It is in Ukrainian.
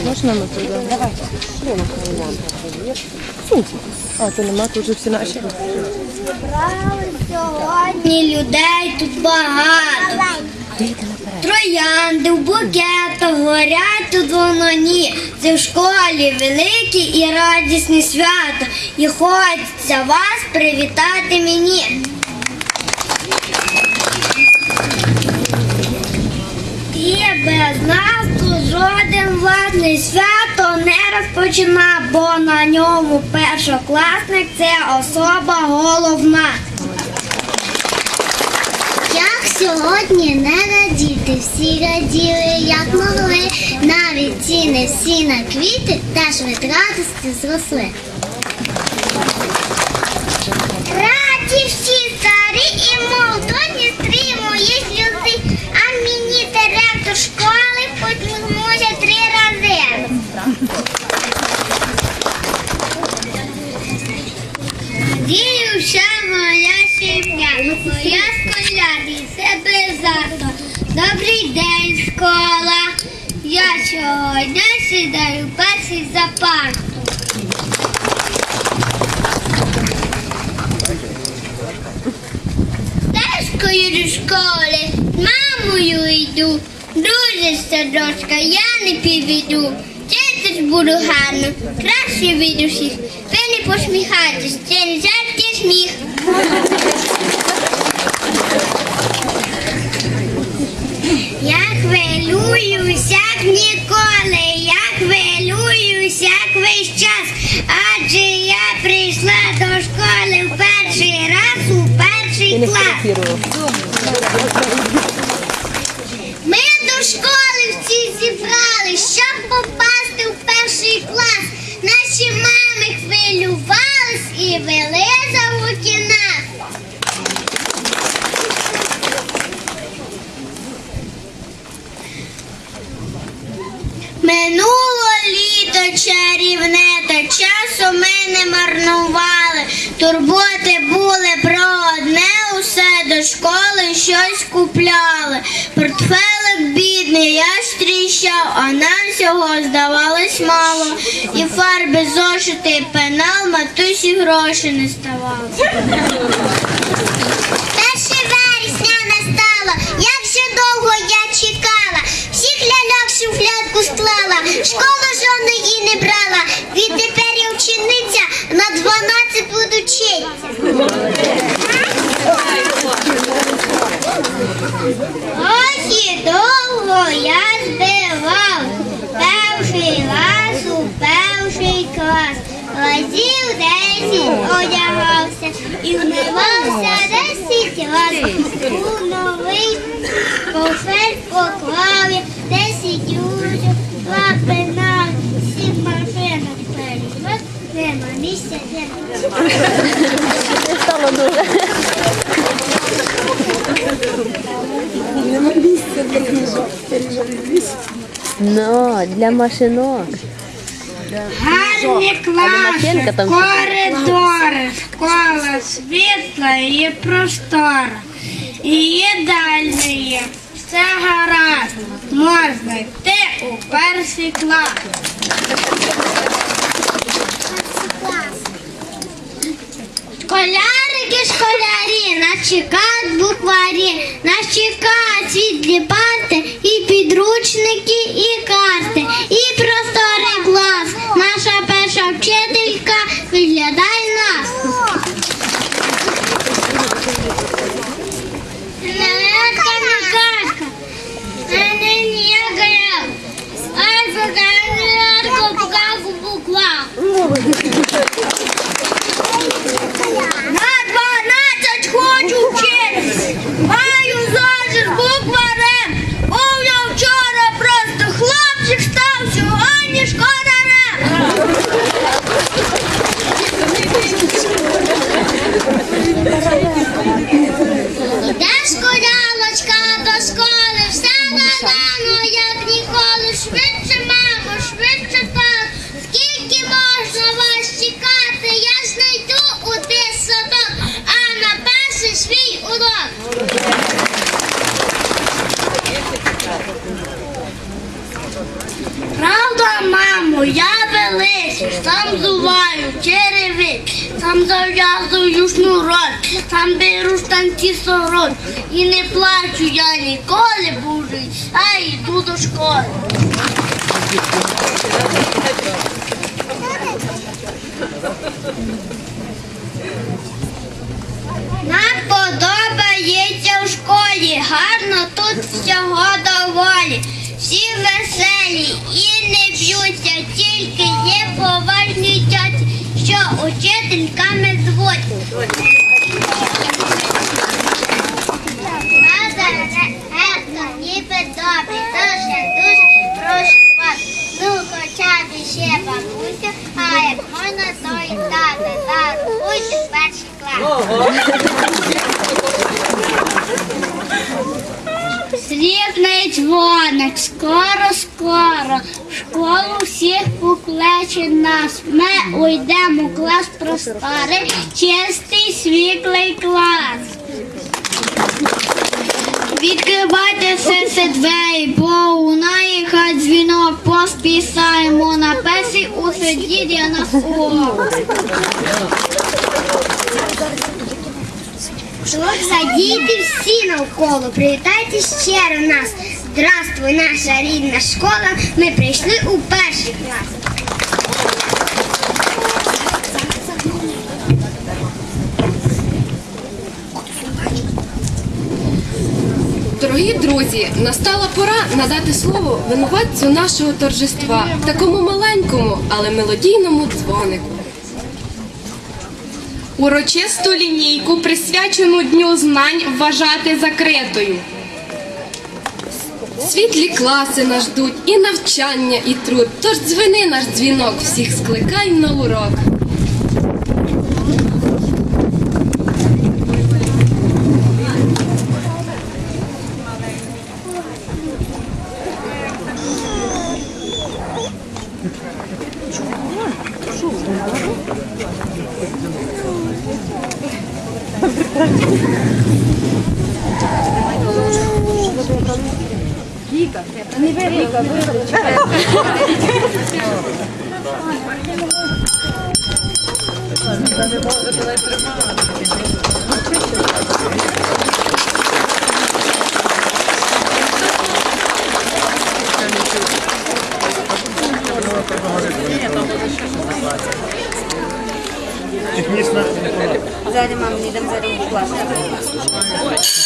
Можна ми туди? Давай. А, то нема, тут вже всі наші. Сьогодні людей тут багато. Троянди в букетах горять тут вононі. Це в школі велике і радісне свято. І хочеться вас привітати мені. І без нас власне свято не розпочина, бо на ньому першокласник це особа головна. Як сьогодні не радіти, всі раділи, як могли, навіть ці не всі на квіти теж від радості зросли. Раді всі старі і молодоні Добрий день, школа. Я сьогодні сідаю перший за парту. Тежкою до школи, мамою йду. Друже садочка, я не підведу. Вчитись буду гарно, краще від усіх. Ви не посміхайтесь, це не жаркий сміх. Хвилююсь, як ніколи, я хвилююся весь час, адже я прийшла до школи в перший раз у перший клас. Ми до школи всі зібрали, щоб попасти в перший клас. Наші мами хвилювались і вели за руки нас. Минуло літо чарівне, та часу ми не марнували. Турботи були про одне, усе до школи щось купляли. Портфелик бідний, я стріщав, а нам всього здавалось мало. І фарби, зошити, і пенал, матусі гроші не ставало. Перше вересня настало, як же довго я склала, школу жодної не брала, відтепер я вчениця, на 12 буду вчитися. Ось і довго я збивав, перший раз у перший клас. Разів десять одягався і вмивався десять раз. У новий кофель поклав нема місця для Ну, для машинок. Гарні машинка класи, там коридори, школа світла і простора. І їдальні є, все гаразд, можна йти у перший клас. Школярики, школярі, нас чекають букварі, нас чекають світлі парти, і підручники, і Правда, мамо, я величу, сам зуваю черевик, сам зав'язую шнурок, сам беру штанці сорок. І не плачу я ніколи, буду, а йду до школи. Тільки є поважні тяті, що учительками звуть. Надо гетто, ніби добре, дуже, дуже прошу вас. Ну, хоча б ще бабуся, а як можна, то і тата, тата, будьте перший клас. Дзвоник, скоро, скоро, в школу всіх покличе нас. Ми уйдемо у клас просторий, чистий, світлий клас. Відкривайте все двері, бо лунає хай дзвінок, поспісаємо на песі у сидіді нас урок. Задійте всі навколо, привітайте щиро нас. Здравствуй, наша рідна школа. Ми прийшли у перший клас. Дорогі друзі, настала пора надати слово винуватцю нашого торжества, такому маленькому, але мелодійному дзвонику. Урочисту лінійку, присвячену Дню знань, вважати закритою. Світлі класи нас ждуть, і навчання, і труд. Тож дзвени наш дзвінок, всіх скликай на урок. Технічна. Зараз мам, не йдемо зараз у клас.